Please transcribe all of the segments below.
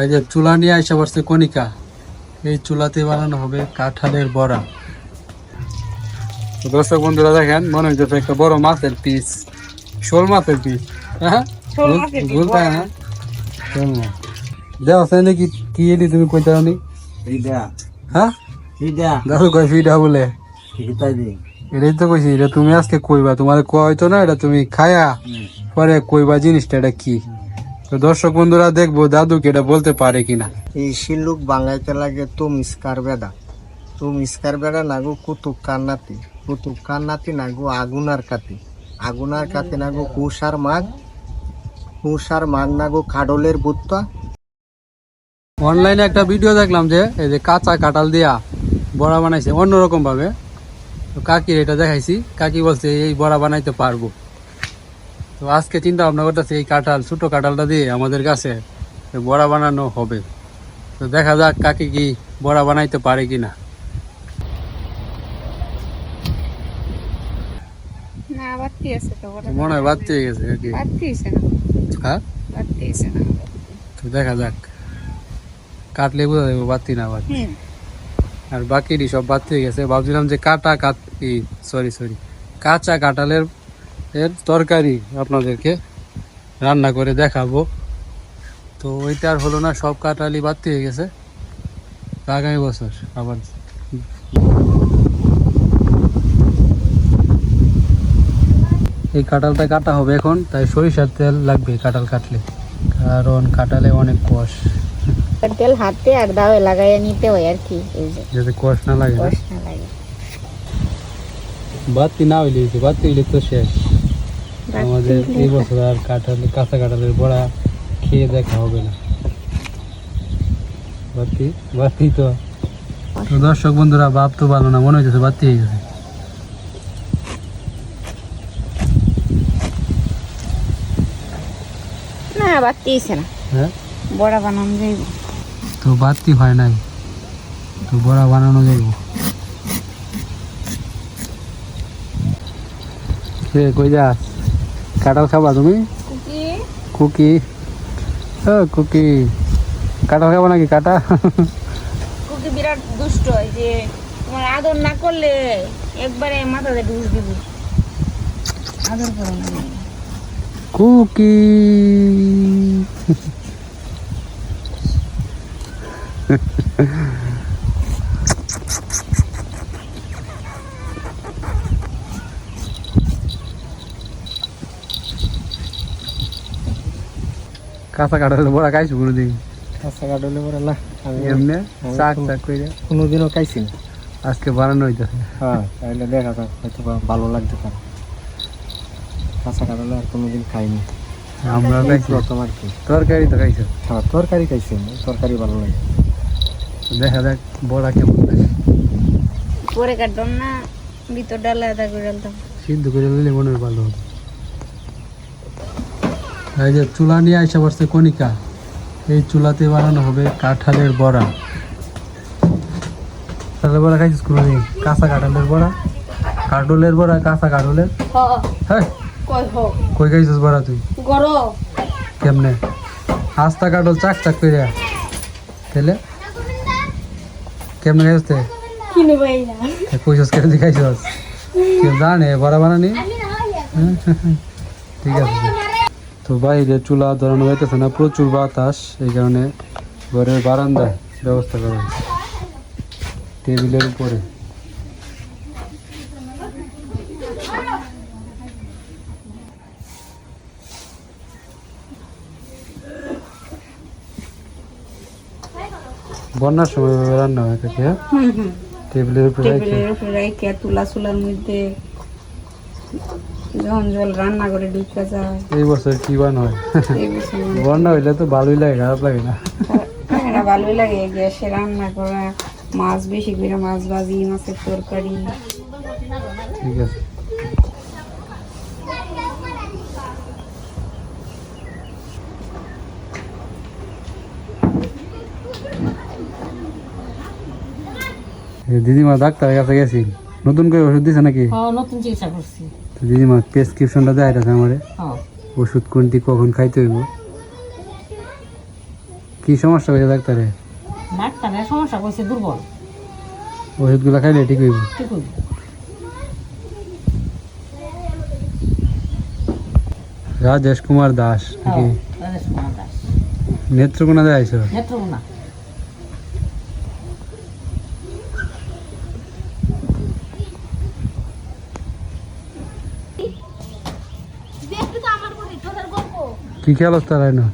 এই যে চুলা নিয়ে আসা পড়ছে কণিকা এই চুলাতে বানানো হবে কাঁঠালের বড়া। তো দর্শক বন্ধুরা দেখেন মনে হচ্ছে একটা বড় মাছের পিস শোল মাছের পিস। হ্যাঁ ভুল না? শোল মাছ। দেওয়া আছে নাকি? কি এলি তুমি নি এইটা হ্যাঁ? দাদু কই ফিডা বলে? এটাই তো কইছি এটা তুমি আজকে কইবা। তোমার কয় হয়তো না এটা তুমি খায়া পরে কইবা জিনিসটা এটা কি? তো দর্শক বন্ধুরা দেখব দাদুকে এটা বলতে পারে কিনা। এই শিলুক বাঙাইতে লাগে তুম ইস্কার বেদা তুম ইস্কার বেদা নাগু কুতুক কান্নাতি কুতুক কান্নাতি নাগু আগুনার কাতি। আগুনার কাতি নাগু কুষার মাগ। কুষার মাগ নাগু কাডলের বুত্তা। অনলাইনে একটা ভিডিও দেখলাম যে এই যে কাঁচা কাঁঠাল দিয়া বড়া বানাইছে অন্যরকম ভাবে তো কাকির এটা দেখাইছি। কাকি বলছে এই বড়া বানাইতে পারব। তো আজকে চিন্তা ভাবনা করতেছে এই কাঁঠাল ছোট কাঁঠালটা দিয়ে আমাদের কাছে বড়া বানানো হবে। তো দেখা যাক কাকি কি বড়া বানাইতে পারে কিনা। না মনে হয় গেছে তো দেখা যাক। কাটলে বোঝা যাবে বাতি না আর বাকিটি সব বাদ গেছে। ভাবছিলাম যে কাটা কাট সরি সরি কাঁচা কাঁঠালের এর তরকারি আপনাদেরকে রান্না করে দেখাবো। তো ওইটা আর হলো না সব কাঁঠালি বাদ হয়ে গেছে। আগামী বছর আবার এই কাঁঠালটা কাটা হবে এখন তাই সরিষার তেল লাগবে কাঁঠাল কাটলে। কারণ কাঁঠালে অনেক কষ। তেল হাতে আর দাওয়ে লাগাইয়া নিতে হয় আর কি এই যে। যাতে কষ না লাগে না। কষ্ট না লাগে। বাতি না হইলে বাতি হইলে তো শেষ। আমাদের এই বছর আর কাঁঠাল কাঁচা কাঁঠালের বড়া খেয়ে দেখা হবে না। বাতি বাতি তো। তো দর্শক বন্ধুরা বাপ তো ভালো না মনে হচ্ছে বাতি হয়ে গেছে। না না। হ্যাঁ? বড়া বানানো যাইব। তো বাতি হয় নাই। তো বড়া বানানো যাইব। কই যাস? কাঁঠাল খাবা তুমি? কুকি। কুকি। ও কুকি। কাঁঠাল খাবা নাকি? কাঁটা। কুকি বিরাট দুষ্ট হয় যে তোমার আদর না করলে একবারে মাথাতে ঢুস দিব। আদর করো না। কুকি। কাঁচা কাঁঠালের বড়া খাইছো কোনোদিন? কাঁচা না আমি এমনি? চাক চাক করে কোনোদিনও খাইছি না। আজকে বানানো হইতেছে। হ্যাঁ তাহলে দেখা যাক হয়তো ভালো লাগতে পারে। কাঁচা আর কোনোদিন খাইনি। আমরা খাইছি। আর কি। তরকারি তো খাইছো? হ্যাঁ তরকারি খাইছি তরকারি ভালো লাগে। দেখা যাক বড়া কেমন লাগে পরে কাটলাম না ভিতর ডালা আদা করে ডালতাম সিদ্ধ করে নিলে মনে হয় ভালো হবে। এই যে চুলা নিয়ে আসা পড়ছে কণিকা এই চুলাতে বানানো হবে কাঁঠালের বড়া। কাঁঠালের বড়া খাইছিস কোনোদিন? কাঁচা কাঁঠালের বড়া? কাঠলের বড়া কাঁচা কাঠলের? হ্যাঁ? কই খাইছিস বড়া তুই? কেমনে? আস্তা কাঠল চাক চাক করে তাহলে কেমনে খাইছিস তে? কিনে কইছস খাইছস? কেউ জানে বড়া বানানি? ঠিক আছে। তো বাইরে চুলা ধরানো যাইতেছে না প্রচুর বাতাস এই কারণে ঘরের বারান্দায় ব্যবস্থা করা হয়েছে। টেবিলের উপরে। বন্যার সময় রান্না হয় কাছে হ্যাঁ? টেবিলের উপরে রেখে তুলা চুলার মধ্যে যখন জল রান্না করে ঢুকে যায়। এই বছর কি বান হয়? বন্যা হইলে তো ভালোই লাগে খারাপ লাগে না? এটা ভালোই লাগে। গ্যাসে রান্না করা মাছ বেশি করে মাছ ভাজি মাছের তরকারি। ঠিক আছে। দিদিমা ডাক্তারের কাছে গেছি। নতুন করে ওষুধ দিছে নাকি? নতুন চিকিৎসা করছি। তো দিদিমা প্রেসক্রিপশনটা দেয় আছে আমারে হ্যাঁ। ওষুধ কোনটি কখন খাইতে হইব? কি সমস্যা হয়েছে ডাক্তারে? ডাক্তারের সমস্যা করছে দুর্বল। ওষুধগুলো খাইলে ঠিক হইব? ঠিক হইব। রাজেশ কুমার দাস হ্যাঁ, নাকি রাজেশ কুমার দাস। নেত্রকোনা দিয়ে আইসো নেত্রকোনা। কি খেয়াল তারাই না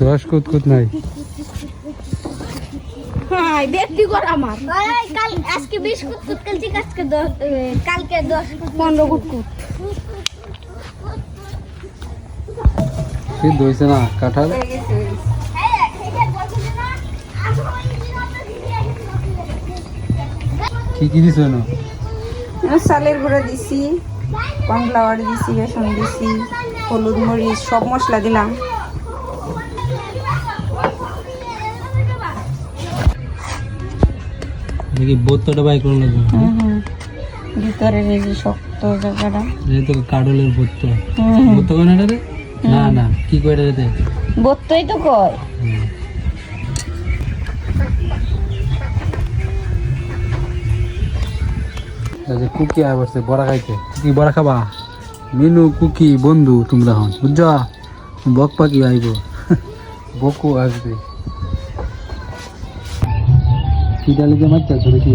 দশ কুত কুত নাই। হ্যাঁ ব্যক্তি কর আমার। কাল আজকে বিশ কুতকুত কালকে আজকে কালকে দশ পনেরো কুটকুট সিদ্ধ হয়েছে না কাঁঠাল? কি কি দিছো না চালের গুঁড়ো দিছি। কর্নফ্লাওয়ার দিছি বেসন দিছি হলুদ মরিচ সব মশলা দিলাম। দেখি বাই করে লাগবে ভিতরের এই শক্ত জায়গাটা। যেহেতু কাডলের বোত্ত হুম। বোত্ত কেন এটা না। না কি কয় এটা রে বত্তই তো কয়। যে কুকি আয় বসছে বড়া খাইতে। কি বড়া খাবা? মিনু কুকি বন্ধু তোমরা হন। বুঝছ? বক পাখি আইব। বকু আসবে। কি ডালি মারতে আছো নাকি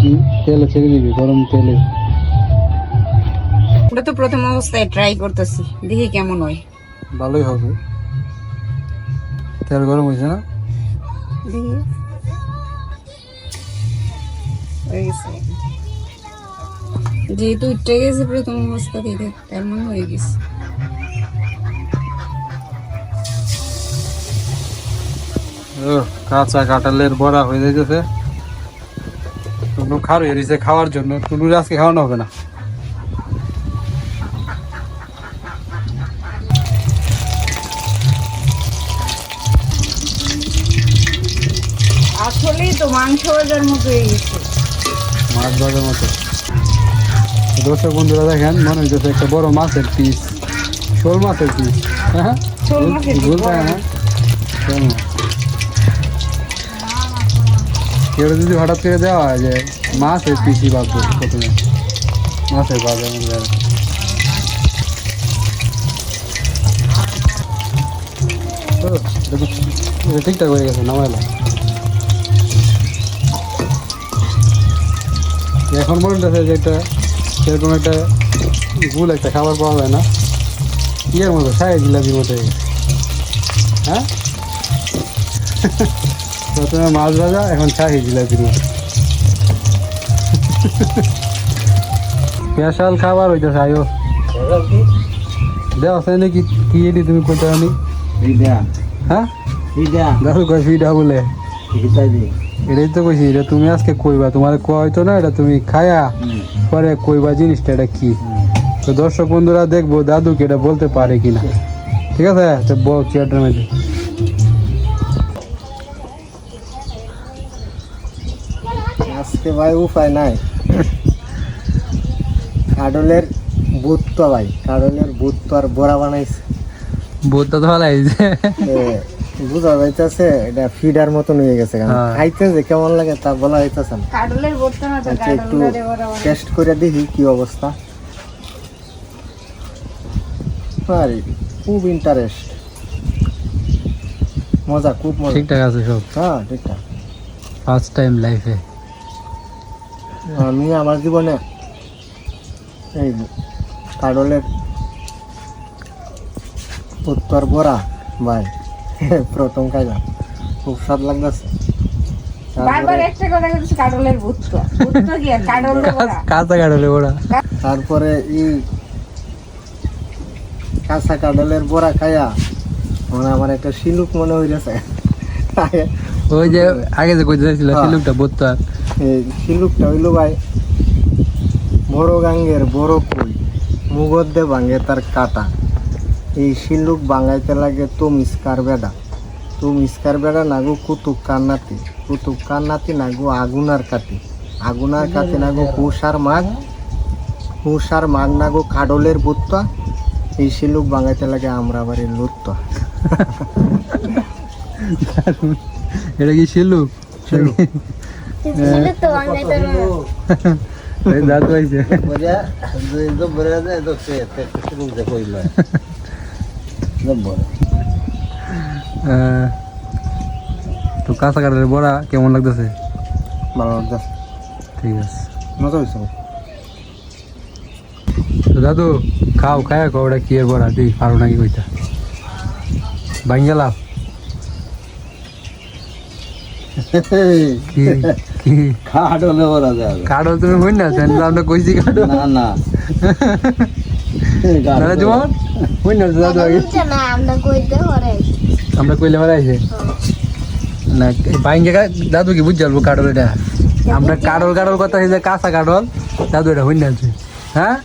কি তেলে ছেড়ে দিবি গরম তেলে? ওটা তো প্রথম অবস্থায় ট্রাই করতেছি। দেখি কেমন হয়। ভালোই হবে। তেল গরম হয়েছে না? দেখি। হয়ে গেছে যেহেতু উঠে গেছে প্রথম অবস্থা থেকে তার মনে হয়ে গেছে। ও, কাঁচা কাঁঠালের বড়া হয়ে যাইতেছে। টুনু খারু এরিছে খাওয়ার জন্য। টুনুর আজকে খাওয়ানো হবে না। আসলেই তো মাংস ভাজার মতো হয়ে গেছে। মাছ ভাজার মতো। দর্শক বন্ধুরা দেখেন মনে হইতেছে একটা বড় মাছের পিস শোল মাছের পিস হ্যাঁ বলতে হ্যাঁ? শোল মাছ। কেউ যদি হঠাৎ করে দেওয়া হয় যে মাছের পিসই ভাববো প্রথমে। মাছের বাজার এটা এটা ঠিকঠাক হয়ে গেছে নামাইলা এখন হচ্ছে যে একটা সেরকম একটা ভুল একটা খাবার পাওয়া যায় না। ইয়ের মতো সাই জিলাপির মতো হয়ে? প্রথমে মাছ ভাজা এখন শাহি জিলাপির মতো। স্পেশাল খাবার হইতেছে আয়ো। দেওয়া আছে নাকি? কি এটি তুমি কইতে জানি হ্যাঁ? দেখো কয় ফিডা বলে। এটাই তো কইছি এটা তুমি আজকে কইবা তোমার কোয়া হইতো না এটা তুমি খায়া পরে কইবা জিনিসটা এটা কি? তো দর্শক বন্ধুরা দেখব দাদুকে এটা বলতে পারে কিনা। ঠিক আছে? তো বল চেয়ারটার মধ্যে আজকে ভাই উপায় নাই। কাডলের বুত তো ভাই কাডলের বুত তো আর বড়া বানাইছে। বোধটা তো ভালো আইছে এ, বুঝা যাইতেছে এটা ফিডার মতন হয়ে গেছে কেন? হ্যাঁ। খাইতে যে কেমন লাগে তা বলা যাইতেছে না। আচ্ছা একটু টেস্ট করে দেখি কি অবস্থা। আরে খুব ইন্টারেস্ট মজা খুব মজা। ঠিকঠাক আছে সব? হ্যাঁ ঠিকঠাক। ফার্স্ট টাইম লাইফে আমি আমার জীবনে এই কাডলের উত্তর বড়া ভাই। প্রথম খাইলাম। খুব স্বাদ লাগতেছে। বারবার একটা কথা বলছি কাডলের ভূত ভূত কি আর কাডল কাঁচা কাটলে ওরা তারপরে এই কাঁচা কাডলের বড়া খাইয়া মানে আমার একটা শিলুক মনে হইতেছে। ওই যে আগে যে কইতে চাইছিল হ্যাঁ। সিলুকটা এই শিলুকটা হইল ভাই বড় গাঙ্গের বড় কুই মুগদ্দে ভাঙে তার কাটা। এই শিলুক বাঙাইতে লাগে তুম ইস্কার বেডা তুম ইস্কার বেডা নাগু কুতুক কান্নাতি কুতুক কান্নাতি নাগু আগুনার কাতি আগুনার কাতি নাগু হুসার মাগ হুসার মাগ নাগু কাডলের বুত্তা এই শিলুক বাঙাইতে লাগে আমরা আবার এই লুত্ত এটা কি শিল্লুক শিলু ছিল তো বাংলাতে এই দাঁত হয়েছে তো কাঁচা কাটালের বড়া কেমন লাগতেছে? ভালো লাগছে ঠিক আছে। মজা হয়েছে। তো দাদু খাও খায় ওটা কি বড়া? তুই পারো নাকি কইতা? বাঙ্গালা কি কি? খাটলে ওরা যাবে কাঠল তুমি হই না সেন আমরা কইছি কাঠল। না না। দাদা হই না দাদু আগে। আমরা কইলে মারা আইছে না বাইঙ্গে দাদু কি বুঝ যাব কাঠল এটা। আমরা কাঠল কাঠল কথা হয়েছে কাঁচা কাঠল দাদু এটা হই না আছে হ্যাঁ?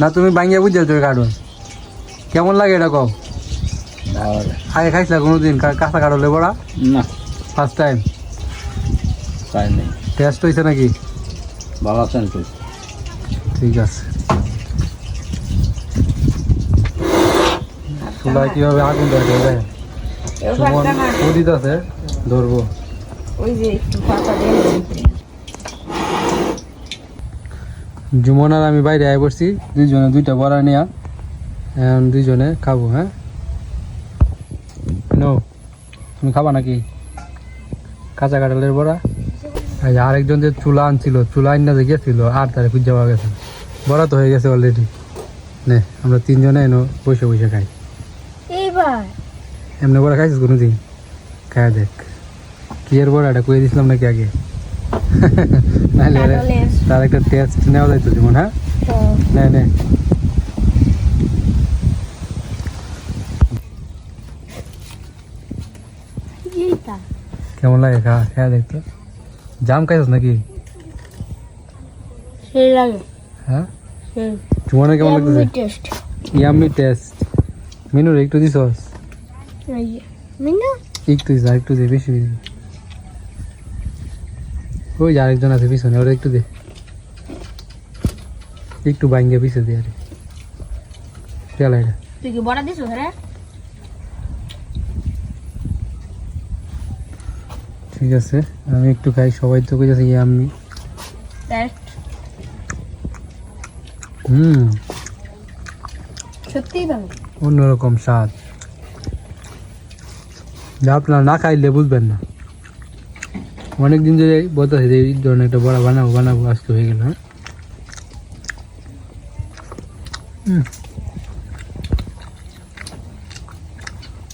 না তুমি বাইঙ্গে বুঝ যাচ্ছ কাঠল কেমন লাগে এটা কও? আগে খাইছিলা কোনোদিন কাঁচা কাঠলে বড়া না। ফার্স্ট টাইম তাই নেই। টেস্ট হয়েছে নাকি? বাবা সেন্ট ঠিক আছে। চুলায় কীভাবে আগুন দেখে যায় সুমন উদিত আছে ধরবো। ওই যে একটু পাতা জুমন আর আমি বাইরে আয় পড়ছি দুইজনে দুইটা বড়া নিয়া। এখন দুইজনে খাব হ্যাঁ? নো তুমি খাবা নাকি? কাঁচা কাঁঠালের বড়া? আরেকজন যে চুলা আনছিল চুলা আইনা যে গেছিল আর তারে খুঁজে পাওয়া গেছে। বড়া তো হয়ে গেছে অলরেডি নে আমরা তিনজনে এনো বসে বসে খাই। এইবার এমনি বড়া খাইছিস কোনো দিন খায় দেখ। কি এর বড়াটা কয়ে দিছিলাম নাকি আগে? নাহলে আরে কাঁঠালের। তার একটা টেস্ট নেওয়া যাইতো যেমন হ্যাঁ? তো। নে নে। এইটা। কেমন লাগে খা খেয়া দেখতো? জাম খাইছিস নাকি? সেই লাগে। হ্যাঁ? সেই তোমার কেমন লাগতেছে? টেস্ট ইয়ামি টেস্ট মিনুর একটু দিছস এই একটু দিস আর একটু দে বেশি দিস ওই যে আরেকজন আছে পিছনে ওরা একটু দে। একটু বাইঙ্গে পিছে দে আরে। চল এটা। তুই কি বড়া দিছো হ্যাঁ? ঠিক আছে আমি একটু খাই সবাই তো কইতাছে ইয়ামি টেস্ট হুম। সত্যিই ভালো। অন্যরকম স্বাদ। যা আপনারা না খাইলে বুঝবেন না। অনেক দিন ধরে বলতেছে যে এই ধরনের একটা বড়া বানাবো বানাবো আজকে হয়ে গেল হ্যাঁ?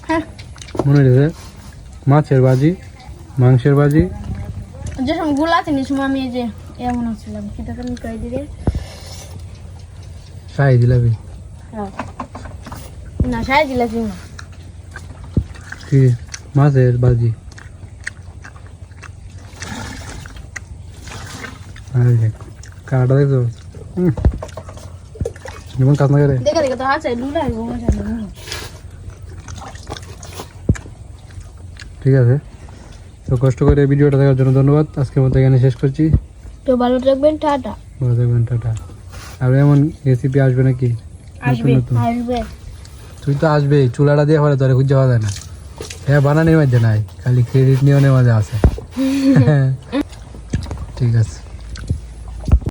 হ্যাঁ। মনে হয়েছে মাছের বাজি মাংসের বাজি যে সময়গুলা আছে সময় আমি এই যে এমন আসছিলাম সেটা তো আমি কই দিলে? সাই দিলাবি। না কি? মাছের বাজি? আর এই দেখ কাটা দেখছ? হুম। যেমন কাজ না করে? দেখে দেখে তো আছে লুলা গো মজা ঠিক আছে। তো কষ্ট করে ভিডিওটা দেখার জন্য ধন্যবাদ। আজকের মতো এখানে শেষ করছি। তো ভালো থাকবেন টাটা। ভালো থাকবেন টাটা। আর এমন রেসিপি আসবে নাকি? আসবে। আসবে। তুই তো আসবেই চুলাটা দিয়ে পরে তোরে খুঁজে পাওয়া যায় না। হ্যাঁ বানানোর মধ্যে নাই খালি ক্রেডিট নিয়ে মধ্যে আছে। ঠিক আছে।